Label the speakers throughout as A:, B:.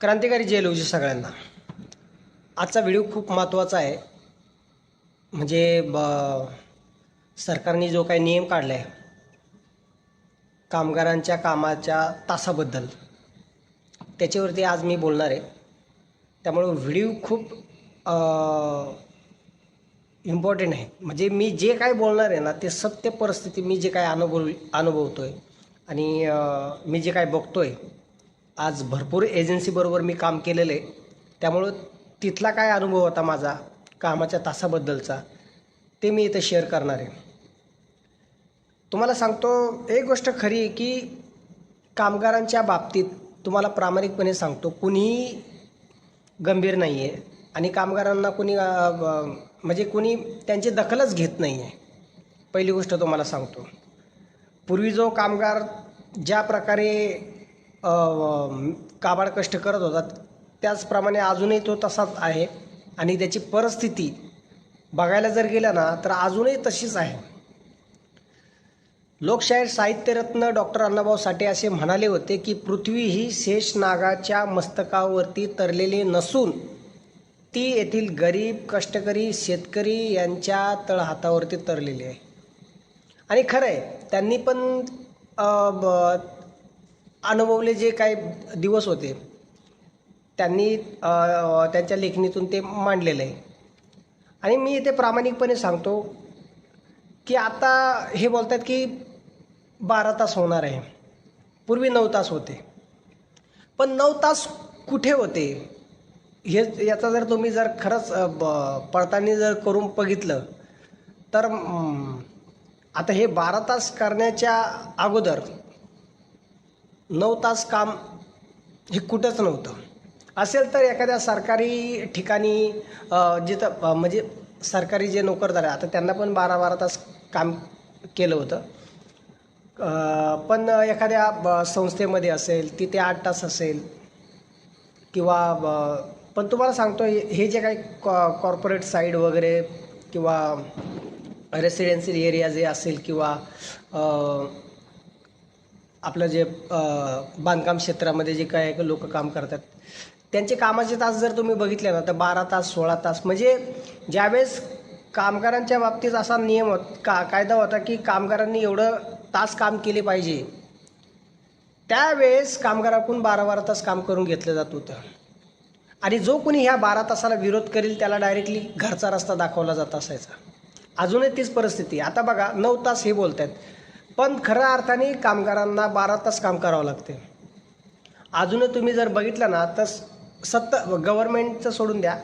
A: क्रांतिकारी जय लवजी सगळ्यांना. आजचा व्हिडिओ खूप महत्त्वाचा आहे. म्हणजे ब सरकारने जो काही नियम काढला आहे कामगारांच्या कामाच्या तासाबद्दल त्याच्यावरती आज मी बोलणार आहे. त्यामुळं व्हिडिओ खूप इम्पॉर्टंट आहे. म्हणजे मी जे काय बोलणार आहे ना ते सत्य परिस्थिती मी जे काय अनुभव अनुभवतो आहे आणि मी जे काय बघतो आहे आज भरपूर एजन्सीबरोबर मी काम केलेलं आहे. त्यामुळं तिथला काय अनुभव होता माझा कामाच्या तासाबद्दलचा ते मी इथं शेअर करणार आहे. तुम्हाला सांगतो एक गोष्ट खरी आहे की कामगारांच्या बाबतीत तुम्हाला प्रामाणिकपणे सांगतो कुणीही गंभीर नाही आहे आणि कामगारांना कुणी म्हणजे कुणी त्यांची दखलच घेत नाही आहे पहिली गोष्ट तुम्हाला सांगतो. पूर्वी जो कामगार ज्या प्रकारे काबाड कष्ट करत होता. त्याचप्रमाणे अजूनही तो तसाच आहे. आणि त्याची परिस्थिती बघायला जर गेलं ना तर अजूनही तशीच आहे. लोकशाहीर साहित्यरत्न डॉक्टर अण्णाभाऊ साठे असे म्हणाले होते की पृथ्वी ही शेष नागाच्या मस्तकावरती तरलेली नसून ती येथील गरीब कष्टकरी शेतकरी यांच्या तळहातावरती तरलेली आहे. आणि खरं आहे त्यांनी पण ब- अनुभवले जे काही दिवस होते त्यांनी त्यांच्या लेखणीतून ते मांडलेलं आहे. आणि मी इथे प्रामाणिकपणे सांगतो की आता हे बोलतात की बारा तास होणार आहे. पूर्वी नऊ तास होते. पण नऊ तास कुठे होते? हे याचा जर तुम्ही जर खरंच ब- पडताळणी जर करून बघितलं तर आता हे बारा तास करण्याच्या अगोदर नऊ तास काम हे कुठंच नव्हतं. असेल तर एखाद्या सरकारी ठिकाणी जिथं म्हणजे सरकारी जे नोकरदार आहे आता त्यांना पण बारा बारा तास काम केलं होतं. पण एखाद्या ब- संस्थेमध्ये असेल तिथे आठ तास असेल किंवा ब- पण तुम्हाला सांगतो हे हे जे काही कॉ कॉर्पोरेट साईड वगैरे किंवा रेसिडेन्शियल एरिया जे असेल किंवा आपलं जे बांधकाम क्षेत्रामध्ये जे काय लोक काम करतात त्यांचे कामाचे तास जर तुम्ही बघितले ना तर बारा तास सोळा तास म्हणजे ज्यावेळेस कामगारांच्या बाबतीत असा नियम होत का कायदा होता की कामगारांनी एवढं तास काम केले पाहिजे त्यावेळेस कामगाराकडून बारा बारा तास काम करून घेतलं जात होतं. आणि जो कोणी ह्या बारा तासाला विरोध करेल त्याला डायरेक्टली घरचा रस्ता दाखवला जात असायचा. अजूनही तीच परिस्थिती आता बघा नऊ तास हे बोलत आहेत पण खऱ्या अर्थाने कामगारांना बारा तास काम करावं लागते. अजूनही तुम्ही जर बघितलं ना तर सत्त गव्हर्मेंटचं सोडून द्या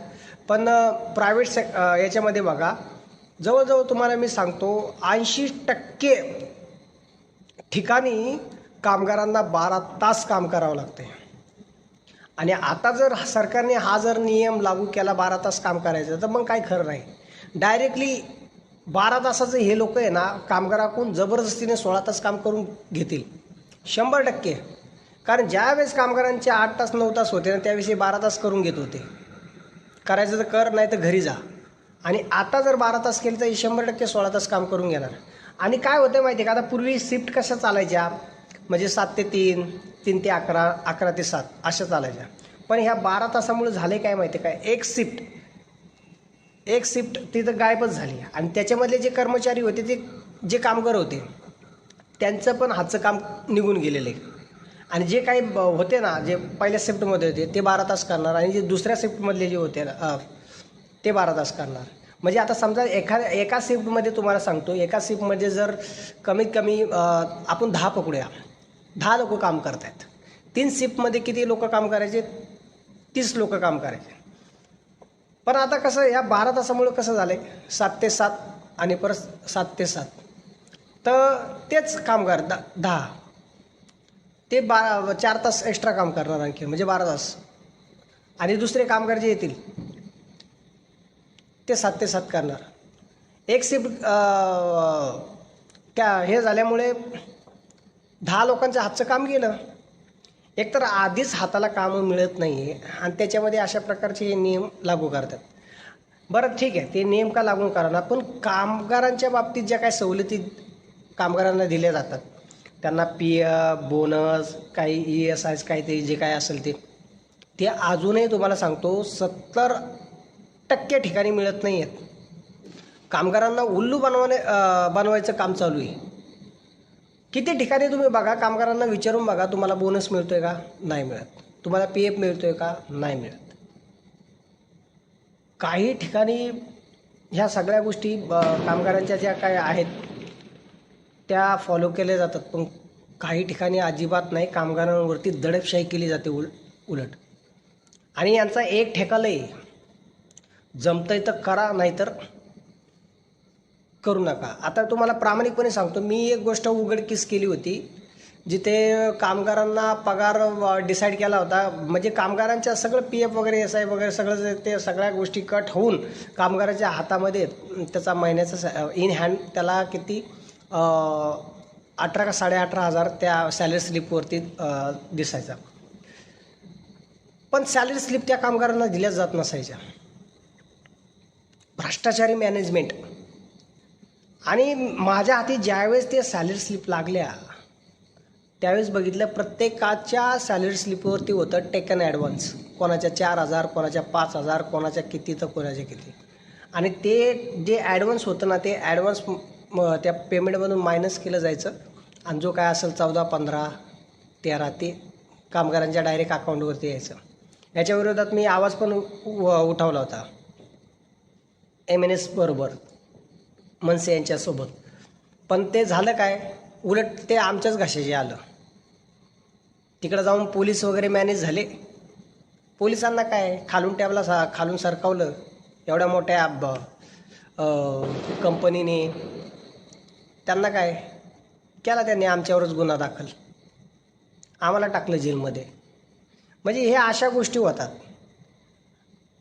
A: पण प्रायव्हेट सेक याच्यामध्ये बघा जवळजवळ तुम्हाला मी सांगतो ऐंशी टक्के ठिकाणी कामगारांना बारा तास काम करावं लागते. आणि आता जर सरकारने हा जर नियम लागू केला बारा तास काम करायचं तर मग काय खरं नाही. डायरेक्टली बारा तासाचं हे लोक आहे ना कामगाराकडून जबरदस्तीने सोळा तास काम करून घेतील. शंभर टक्के. कारण ज्यावेळेस कामगारांचे आठ तास नऊ तास होते ना त्याविषयी बारा तास करून घेत होते. करायचं तर कर नाही तर घरी जा. आणि आता जर बारा तास केले तर हे शंभर टक्के सोळा तास काम करून घेणार. आणि काय होतं माहिती आहे का? आता पूर्वी शिफ्ट कशा चालायच्या? म्हणजे सात ते तीन तीन ते अकरा अकरा ते सात अशा चालायच्या. पण ह्या बारा तासामुळे झाले काय माहिती आहे काय एक शिफ्ट. एक शिफ्ट तिथं गायबच झाली. आणि त्याच्यामधले जे कर्मचारी होते ते जे कामगार होते त्यांचं पण हातचं काम निघून गेलेलं. आहे आणि जे काही ब- होते ना जे पहिल्या शिफ्टमध्ये होते ते बारा तास करणार आणि जे दुसऱ्या शिफ्टमधले जे होते ना ते बारा तास करणार. म्हणजे आता समजा एखाद्या एका शिफ्टमध्ये तुम्हाला सांगतो एका शिफ्टमध्ये जर कमीत कमी आपण दहा पकडूया. दहा लोक काम करत आहेत तीन शिफ्टमध्ये किती लोक काम करायचे? तीस लोक काम करायचे. पण आता कसं या बारा तासामुळे कसं झालं आहे सात ते सात आणि परत सात ते सात. तर तेच कामगार द दहा. ते बा चार तास एक्स्ट्रा काम करणार आणखी म्हणजे बारा तास. आणि दुसरे कामगार जे येतील ते सात ते सात करणार. एक शिफ्ट त्या हे झाल्यामुळे दहा लोकांच्या हातचं काम गेलं. एकतर आधीच हाताला कामं मिळत नाही आहे आणि त्याच्यामध्ये अशा प्रकारचे हे नियम लागू करतात. बरं ठीक आहे. ते नियम का लागू करणार? पण कामगारांच्या बाबतीत ज्या काही सवलती कामगारांना दिल्या जातात त्यांना पी एफ बोनस काही ई एस आय काही ते जे काय असेल ते ते अजूनही तुम्हाला सांगतो सत्तर टक्के ठिकाणी मिळत नाही आहेत कामगारांना उल्लू बनवणे बनवायचं काम चालू आहे. किती ठिकाणी तुम्ही बघा कामगारांना विचारून बघा तुम्हाला बोनस मिळतो आहे का? नाही मिळत. तुम्हाला पी एफ मिळतो आहे का? नाही मिळत. काही ठिकाणी ह्या सगळ्या गोष्टी कामगारांच्या ज्या काय आहेत त्या फॉलो केल्या जातात. पण काही ठिकाणी अजिबात नाही कामगारांवरती दडपशाही केली जाते उल उलट. आणि यांचा एक ठेकालय जमतंय तर करा नाहीतर करू नका. आता तुम्हाला प्रामाणिकपणे सांगतो मी एक गोष्ट उघडकीस केली होती जिथे कामगारांना पगार डिसाईड केला होता. म्हणजे कामगारांच्या सगळं पी एफ वगैरे एस आय वगैरे सगळं ते सगळ्या गोष्टी कट होऊन कामगाराच्या हातामध्ये त्याचा महिन्याचा इन हँड त्याला किती अठरा का साडे अठरा हजार त्या सॅलरी स्लिपवरती दिसायचा. पण सॅलरी स्लिप त्या कामगारांना दिल्या जात नसायच्या. भ्रष्टाचारी मॅनेजमेंट आणि माझ्या हाती ज्यावेळेस ते सॅलरी स्लिप लागल्या त्यावेळेस बघितलं प्रत्येकाच्या सॅलरी स्लिपवरती होतं टेकन ॲडव्हान्स कोणाच्या चार हजार कोणाच्या पाच हजार कोणाच्या किती तर कोणाच्या किती. आणि ते जे ॲडव्हान्स होतं ना ते ॲडव्हान्स त्या पेमेंटमधून मायनस केलं जायचं. आणि जो काय असेल चौदा पंधरा तेरा ते कामगारांच्या डायरेक्ट अकाउंटवरती यायचं. याच्या विरोधात मी आवाज पण उ- उठवला होता. एम एन एस बरोबर. मनसे यांच्यासोबत. पण ते झालं काय? उलट ते आमच्याच घशाचे आलं. तिकडं जाऊन पोलीस वगैरे मॅनेज झाले. पोलिसांना काय? खालून टॅबला सा खालून सरकावलं. एवढ्या मोठ्या कंपनीने त्यांना काय? केला त्यांनी आमच्यावरच गुन्हा दाखल. आम्हाला टाकलं जेलमध्ये. म्हणजे हे अशा गोष्टी होतात.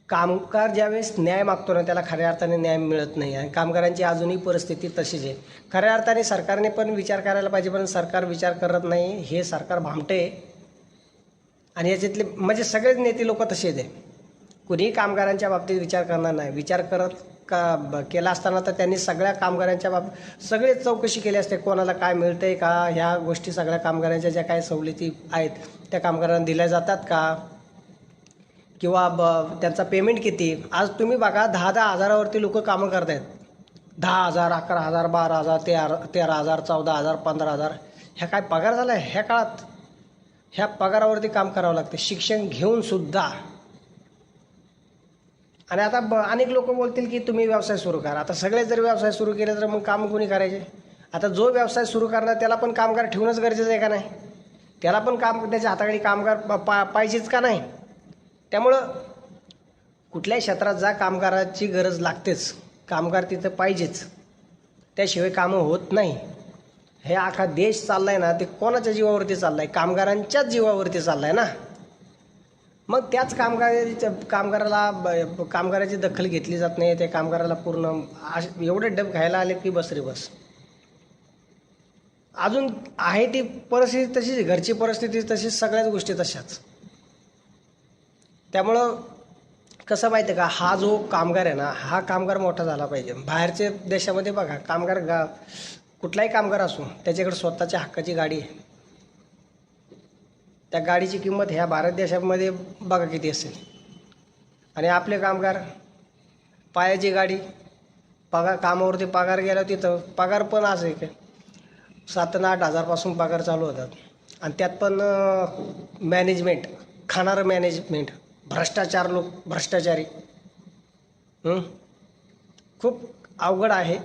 A: कामगार ज्यावेळेस न्याय मागतो ना त्याला खऱ्या अर्थाने न्याय मिळत नाही. आणि कामगारांची अजूनही परिस्थिती तशीच आहे. खऱ्या अर्थाने सरकारने पण विचार करायला पाहिजे पण सरकार विचार करत नाही. हे सरकार भामटे. आहे. आणि याच्यातले म्हणजे सगळेच नेते लोक तसेच आहे कुणीही कामगारांच्या बाबतीत विचार करणार नाही. विचार करत का केला असताना तर त्यांनी सगळ्या कामगारांच्या बाब सगळे चौकशी केली असते. कोणाला काय मिळतंय का? ह्या गोष्टी सगळ्या कामगारांच्या ज्या काही सवलती आहेत त्या कामगारांना दिल्या जातात का? किंवा ब त्यांचा पेमेंट किती? आज तुम्ही बघा दहा दहा हजारावरती लोक कामं करत आहेत दहा हजार अकरा हजार बारा हजार तेरा तेरा हजार चौदा हजार पंधरा हजार ह्या काय पगार झाला आहे ह्या काळात. ह्या पगारावरती काम करावं लागतं. शिक्षण घेऊन सुद्धा. आणि आता ब अनेक लोक बोलतील की तुम्ही व्यवसाय सुरू करा. आता सगळे जर व्यवसाय सुरू केले तर मग काम कोणी करायचे? आता जो व्यवसाय सुरू करणार त्याला पण कामगार ठेवणंच गरजेचं आहे का नाही? त्याला पण काम त्याच्या हाताखाली कामगार प- पा पाहिजेच का नाही? त्यामुळं कुठल्याही क्षेत्रात जा कामगाराची गरज लागतेच. कामगार तिथं पाहिजेच. त्याशिवाय कामं होत नाही. हे आखा देश चालला आहे ना ते कोणाच्या जीवावरती चाललाय? कामगारांच्याच जीवावरती चालला आहे ना? मग त्याच कामगाराच्या कामगाराला ब- कामगाराची दखल घेतली जात नाही त्या कामगाराला पूर्ण एवढे डब घ्यायला आले की बस रे बस. अजून आहे ती परिस्थिती तशीच घरची परिस्थिती तशीच सगळ्याच गोष्टी तशाच त्यामुळं कसं माहिती आहे का? हा जो कामगार आहे ना हा कामगार मोठा झाला पाहिजे. बाहेरच्या देशामध्ये बघा कामगार गा कुठलाही कामगार असो त्याच्याकडे स्वतःच्या हक्काची गाडी आहे. त्या गाडीची किंमत ह्या भारत देशामध्ये बघा किती असेल. आणि आपले कामगार पायाची गाडी पगार कामावरती पगार गेला तिथं पगार पण असं आहे की सात आणि आठ हजारपासून पगार चालू होतात. आणि त्यात पण मॅनेजमेंट खाणारं मॅनेजमेंट भ्रष्टाचार लोक भ्रष्टाचारी? खूप अवघड आहे.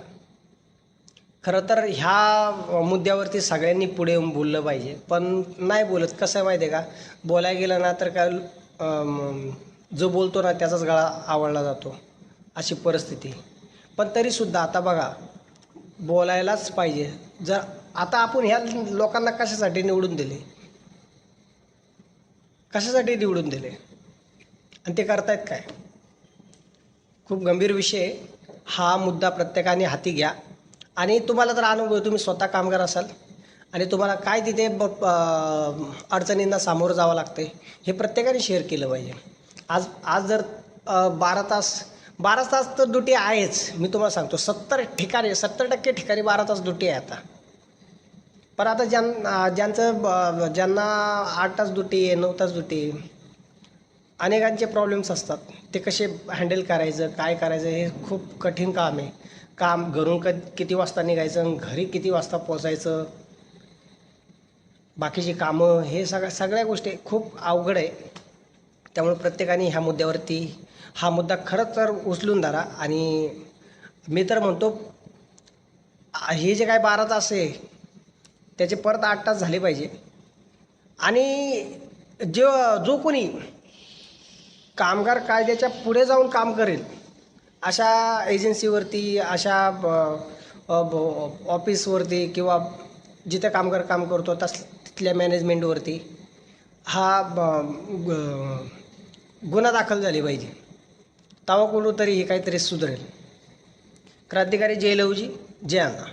A: खरं तर ह्या मुद्द्यावरती सगळ्यांनी पुढे येऊन बोललं पाहिजे. पण नाही बोलत. कसं आहे माहिती आहे का? बोलायला गेलं ना तर काय जो बोलतो ना त्याचाच गळा आवडला जातो. अशी परिस्थिती. पण तरीसुद्धा आता बघा बोलायलाच पाहिजे. जर आता आपण ह्या लोकांना कशासाठी निवडून दिले? कशासाठी निवडून दिले? आणि ते करतायत काय? खूप गंभीर विषय हा मुद्दा प्रत्येकाने हाती घ्या. आणि तुम्हाला तर अनुभव तुम्ही स्वतः कामगार असाल. आणि तुम्हाला काय तिथे ब अडचणींना सामोरं जावं लागतं हे प्रत्येकाने शेअर केलं पाहिजे. आज आज जर बारा तास बारा तास तर ड्युटी आहेच. मी तुम्हाला सांगतो सत्तर ठिकाणी सत्तर टक्के ठिकाणी बारा तास ड्युटी आहे आता. पण आता ज्यां ज्यांचं ब- ज्यांना आठ तास ड्युटी आहे नऊ तास ड्युटी आहे अनेकांचे प्रॉब्लेम्स असतात. ते कसे हँडल करायचं काय करायचं हे खूप कठीण काम आहे. काम घरून क किती वाजता निघायचं घरी किती वाजता पोचायचं बाकीची कामं हे सगळ्या सगळ्या गोष्टी खूप अवघड आहे. त्यामुळे प्रत्येकाने ह्या मुद्द्यावरती हा मुद्दा खरंच तर उचलून धरा. आणि मी तर म्हणतो हे जे काय बारा तास आहे त्याचे परत आठ तास झाले पाहिजे. आणि जो जो कोणी कामगार कायद्याच्या पुढे जाऊन काम करेल. अशा एजन्सीवरती अशा ब- ऑफिसवरती किंवा जिथे कामगार काम करतो तस तिथल्या मॅनेजमेंटवरती हा ब- ग- गुन्हा दाखल झाली पाहिजे. तवा कुठं तरी हे काहीतरी सुधरेल. क्रांतिकारी जय लवजी जय अण्णा